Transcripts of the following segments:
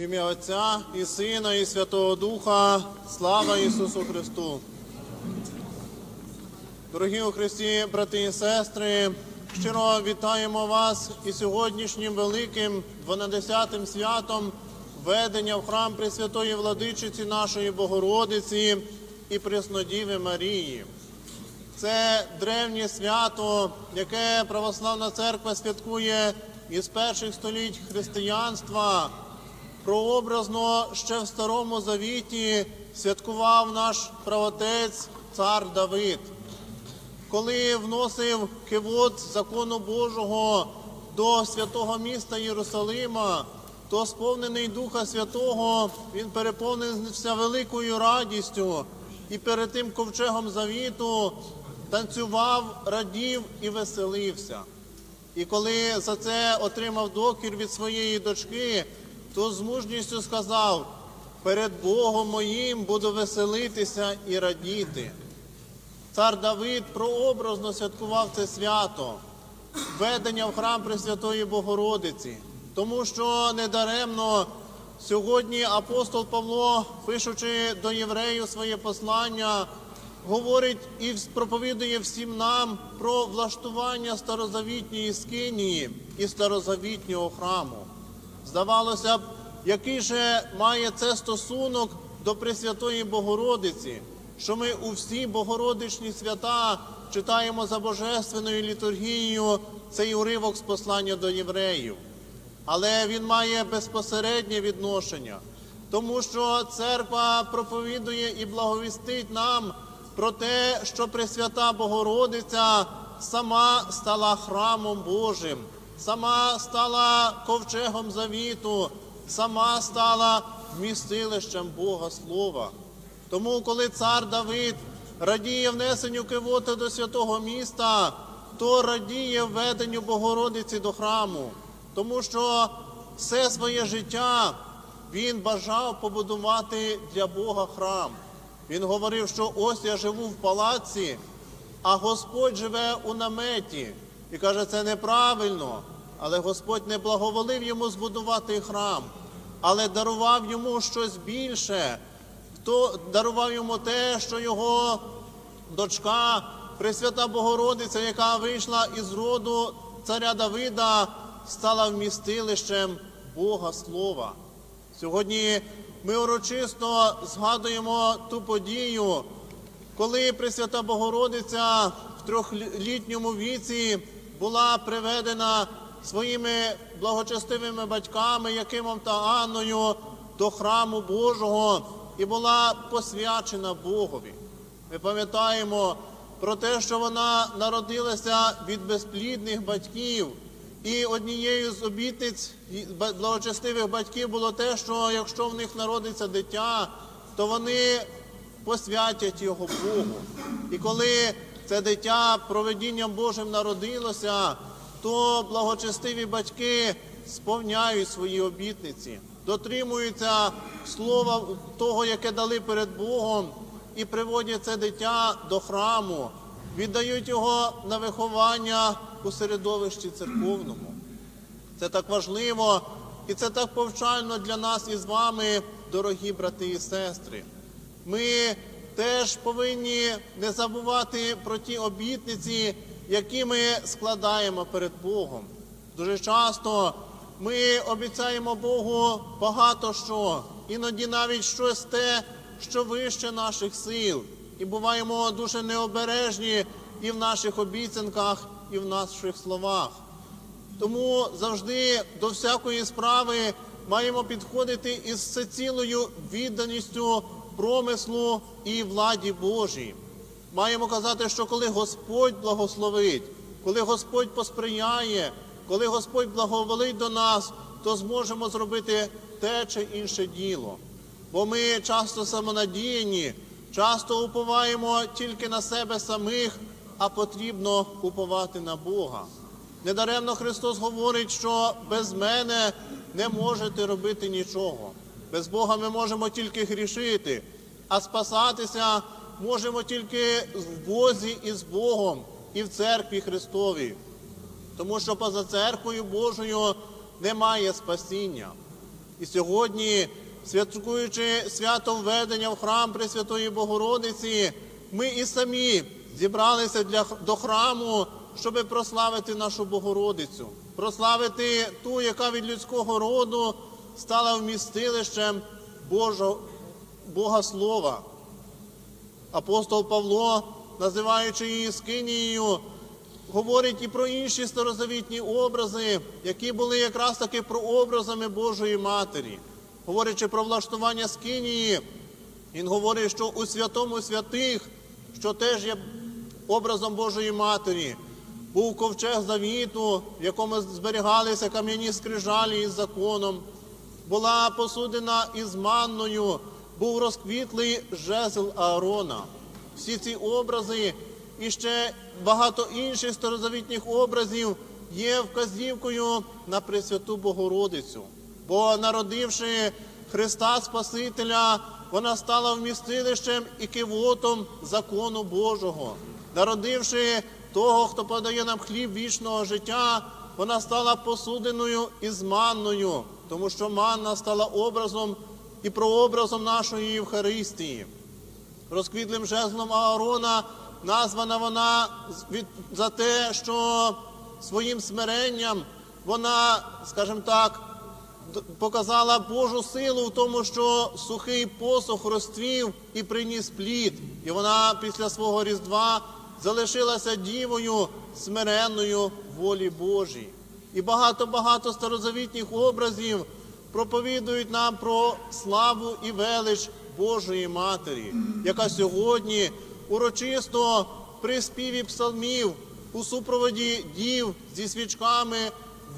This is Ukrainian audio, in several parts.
Ім'я Отця і Сина, і Святого Духа, слава Ісусу Христу. Дорогі у Христі, брати і сестри, щиро вітаємо вас і сьогоднішнім великим 12-тим святом ведення в храм Пресвятої Владичиці нашої Богородиці і Преснодіви Марії. Це древнє свято, яке православна церква святкує із перших століть християнства. Прообразно ще в Старому Завіті святкував наш правотець цар Давид. Коли вносив кивот закону Божого до святого міста Єрусалима, то сповнений Духа Святого, він переповнився великою радістю і перед тим ковчегом завіту танцював, радів і веселився. І коли за це отримав докір від своєї дочки, то з мужністю сказав: перед Богом моїм буду веселитися і радіти. Цар Давид прообразно святкував це свято, ведення в храм Пресвятої Богородиці, тому що недаремно сьогодні апостол Павло, пишучи до євреїв своє послання, говорить і проповідує всім нам про влаштування старозавітньої скинії і старозавітнього храму. Здавалося б, який же має це стосунок до Пресвятої Богородиці, що ми у всі Богородичні свята читаємо за Божественною літургією цей уривок з послання до євреїв. Але він має безпосереднє відношення, тому що церква проповідує і благовістить нам про те, що Пресвята Богородиця сама стала храмом Божим, сама стала ковчегом завіту, сама стала вмістилищем Бога Слова. Тому, коли цар Давид радіє внесенню кивоти до святого міста, то радіє введенню Богородиці до храму, тому що все своє життя він бажав побудувати для Бога храм. Він говорив, що ось я живу в палаці, а Господь живе у наметі. І каже, це неправильно, але Господь не благоволив йому збудувати храм, але дарував йому щось більше. Хто дарував йому те, що його дочка, Пресвята Богородиця, яка вийшла із роду царя Давида, стала вмістилищем Бога Слова. Сьогодні ми урочисто згадуємо ту подію, коли Пресвята Богородиця в трьохлітньому віці була приведена своїми благочестивими батьками Якимом та Анною до храму Божого і була посвячена Богові. Ми пам'ятаємо про те, що вона народилася від безплідних батьків. І однією з обітниць благочестивих батьків було те, що якщо в них народиться дитя, то вони посвятять його Богу. І коли це дитя проведінням Божим народилося, то благочестиві батьки сповняють свої обітниці, дотримуються слова того, яке дали перед Богом, і приводять це дитя до храму, віддають його на виховання у середовищі церковному. Це так важливо і це так повчально для нас і з вами, дорогі брати і сестри. Ми теж повинні не забувати про ті обітниці, які ми складаємо перед Богом. Дуже часто ми обіцяємо Богу багато що, іноді навіть щось те, що вище наших сил, і буваємо дуже необережні і в наших обіцянках, і в наших словах. Тому завжди до всякої справи маємо підходити із всецілою відданістю промислу і владі Божій. Маємо казати, що коли Господь благословить, коли Господь посприяє, коли Господь благоволить до нас, то зможемо зробити те чи інше діло. Бо ми часто самонадіяні, часто уповаємо тільки на себе самих, а потрібно уповати на Бога. Недаремно Христос говорить, що без мене не можете робити нічого. Без Бога ми можемо тільки грішити, а спасатися можемо тільки в Бозі і з Богом, і в церкві Христовій. Тому що поза церквою Божою немає спасіння. І сьогодні, святкуючи свято введення в храм Пресвятої Богородиці, ми і самі зібралися для, до храму, щоб прославити нашу Богородицю, прославити ту, яка від людського роду стала вмістилищем Божого, Бога Слова. Апостол Павло, називаючи її скинією, говорить і про інші старозавітні образи, які були якраз таки прообразами Божої Матері. Говорячи про влаштування скинії, він говорить, що у святому святих, що теж є образом Божої Матері, був ковчег завіту, в якому зберігалися кам'яні скрижалі із законом, була посудина із манною, був розквітлий жезл Аарона. Всі ці образи і ще багато інших старозавітніх образів є вказівкою на Пресвяту Богородицю. Бо народивши Христа Спасителя, вона стала вмістилищем і кивотом закону Божого. Народивши того, хто подає нам хліб вічного життя, вона стала посудиною із манною, тому що манна стала образом і прообразом нашої Євхаристії. Розквітлим жезлом Аарона названа вона за те, що своїм смиренням вона, скажімо так, показала Божу силу в тому, що сухий посох розцвів і приніс плід. І вона після свого Різдва залишилася дівою смиренною волі Божій. І багато-багато старозавітніх образів проповідують нам про славу і велич Божої Матері, яка сьогодні урочисто при співі псалмів у супроводі дів зі свічками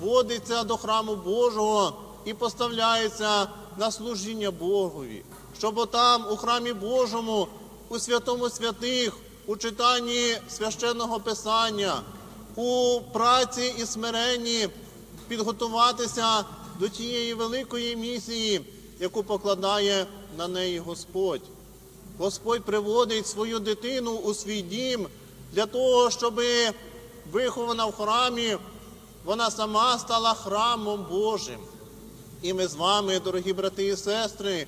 вводиться до храму Божого і поставляється на служіння Богові, щоб отам у храмі Божому, у святому святих, у читанні священного Писання, у праці і смиренні підготуватися до тієї великої місії, яку покладає на неї Господь. Господь приводить свою дитину у свій дім для того, щоб вихована в храмі, вона сама стала храмом Божим. І ми з вами, дорогі брати і сестри,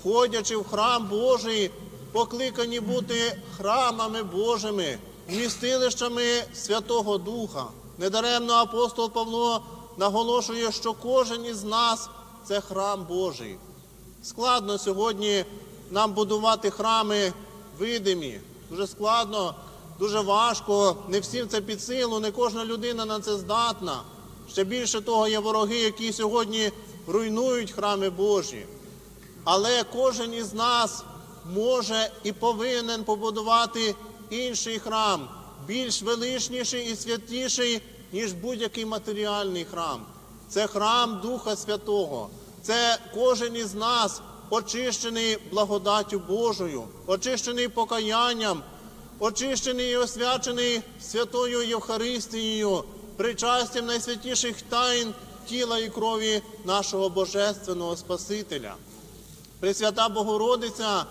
входячи в храм Божий, покликані бути храмами Божими, вмістилищами Святого Духа. Недаремно апостол Павло наголошує, що кожен із нас це храм Божий. Складно сьогодні нам будувати храми видимі. Дуже складно, дуже важко. Не всім це під силу, не кожна людина на це здатна. Ще більше того, є вороги, які сьогодні руйнують храми Божі. Але кожен із нас може і повинен побудувати інший храм, більш величніший і святіший, ніж будь-який матеріальний храм. Це храм Духа Святого. Це кожен із нас очищений благодаттю Божою, очищений покаянням, очищений і освячений святою Євхаристією, причастям найсвятіших тайн тіла і крові нашого Божественного Спасителя. Пресвята Богородиця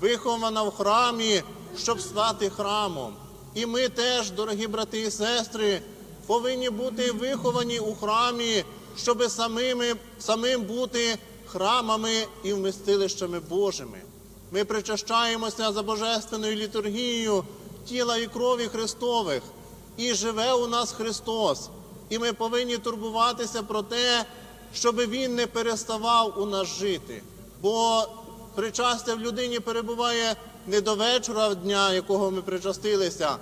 вихована в храмі, щоб стати храмом. І ми теж, дорогі брати і сестри, повинні бути виховані у храмі, щоб самими, самим бути храмами і вмістилищами Божими. Ми причащаємося за божественною літургією тіла і крові Христових, і живе у нас Христос. І ми повинні турбуватися про те, щоб Він не переставав у нас жити. Бо причастя в людині перебуває не до вечора дня, якого ми причастилися,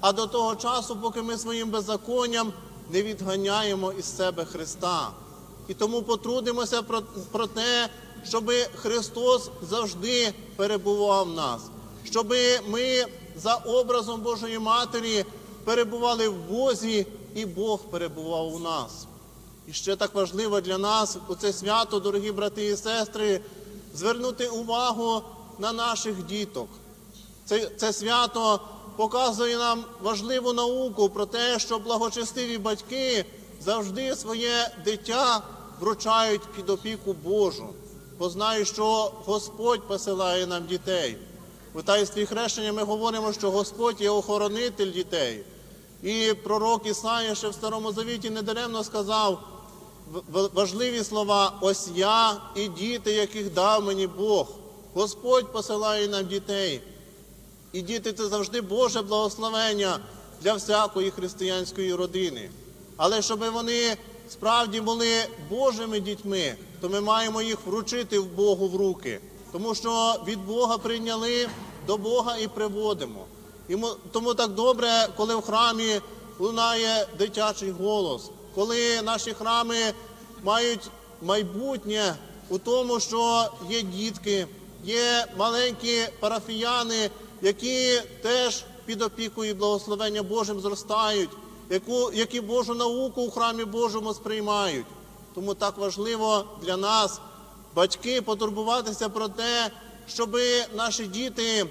а до того часу, поки ми своїм беззаконням не відганяємо із себе Христа. І тому потрудимося про, про те, щоб Христос завжди перебував в нас, щоб ми за образом Божої Матері перебували в Бозі, і Бог перебував у нас. І ще так важливо для нас у це свято, дорогі брати і сестри, звернути увагу на наших діток. Це, це свято показує нам важливу науку про те, що благочестиві батьки завжди своє дитя вручають під опіку Божу, бо знають, що Господь посилає нам дітей. У таїнстві хрещення ми говоримо, що Господь є охоронитель дітей. І пророк Ісаїя ще в Старому Завіті недаремно сказав: важливі слова ось я і діти, яких дав мені Бог. Господь посилає нам дітей. І діти це завжди Боже благословення для всякої християнської родини. Але щоб вони справді були Божими дітьми, то ми маємо їх вручити в Богу в руки, тому що від Бога прийняли, до Бога і приводимо. Йому, тому так добре, коли в храмі лунає дитячий голос, коли наші храми мають майбутнє у тому, що є дітки, є маленькі парафіяни, які теж під опікою благословення Божим зростають, яку, які Божу науку у храмі Божому сприймають. Тому так важливо для нас, батьки, потурбуватися про те, щоб наші діти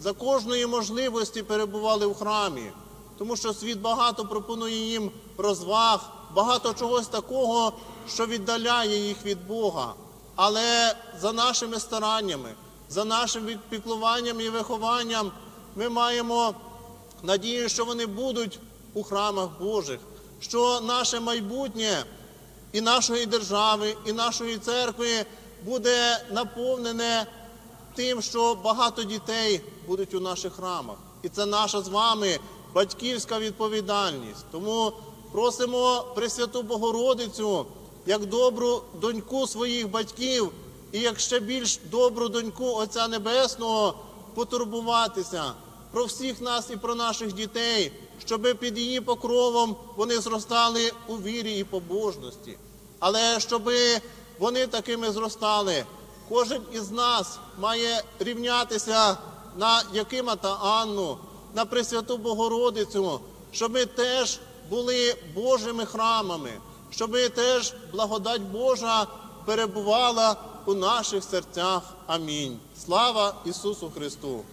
за кожної можливості перебували в храмі, тому що світ багато пропонує їм розваг, багато чогось такого, що віддаляє їх від Бога. Але за нашими стараннями, за нашим відпіклуванням і вихованням ми маємо надію, що вони будуть у храмах Божих, що наше майбутнє і нашої держави, і нашої церкви буде наповнене тим, що багато дітей будуть у наших храмах. І це наша з вами батьківська відповідальність. Тому просимо Пресвяту Богородицю як добру доньку своїх батьків і як ще більш добру доньку Отця Небесного потурбуватися про всіх нас і про наших дітей, щоб під її покровом вони зростали у вірі і побожності. Але щоб вони такими зростали, кожен із нас має рівнятися на Якима та Анну, на Пресвяту Богородицю, щоб ми теж були Божими храмами, щоб теж благодать Божа перебувала у наших серцях. Амінь. Слава Ісусу Христу!